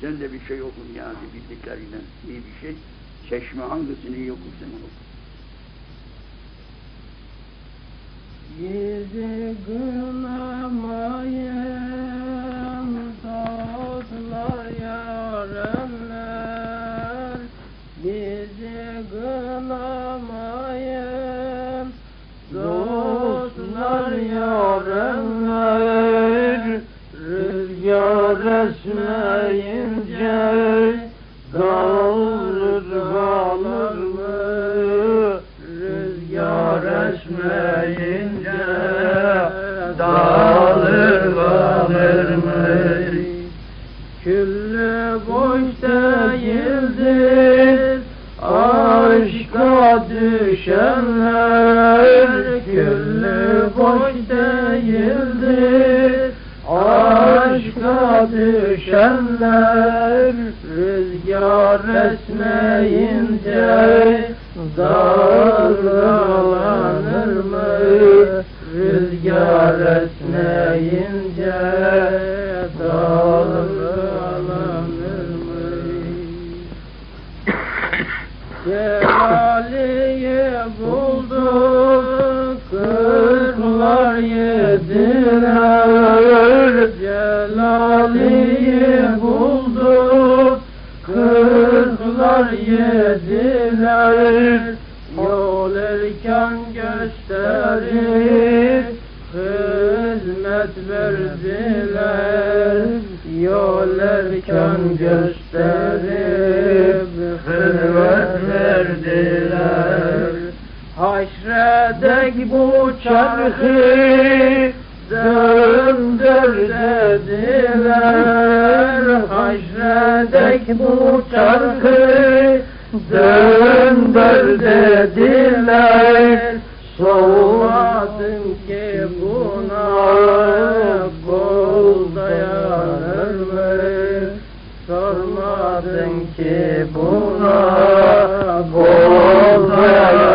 Sen de bir şey oku yani bildiklerinden iyi bir şey. Çeşme hangisini iyi okursan oku. Bizi kınamayan Rüzgar esmeyince dağılır kalır mı? Rüzgar esmeyince dağılır kalır mı? Küllü boş değildir aşka düşenler Küllü boş değildir aşka düşenler Rüzgar esmeyince dalgalanır mı? Rüzgar esmeyince dalgalanır mı? Celali'yi bulduk, kırklar yediler. Yediler. Yol erken gösterip hizmet verdiler. Yol erken gösterip hizmet verdiler. Haşredek bu çarkı döndür dediler haşredek bu çarkı Döndür dediler Soğumadım ki buna Kol dayanır mı? Sormadın ki buna Kol dayanır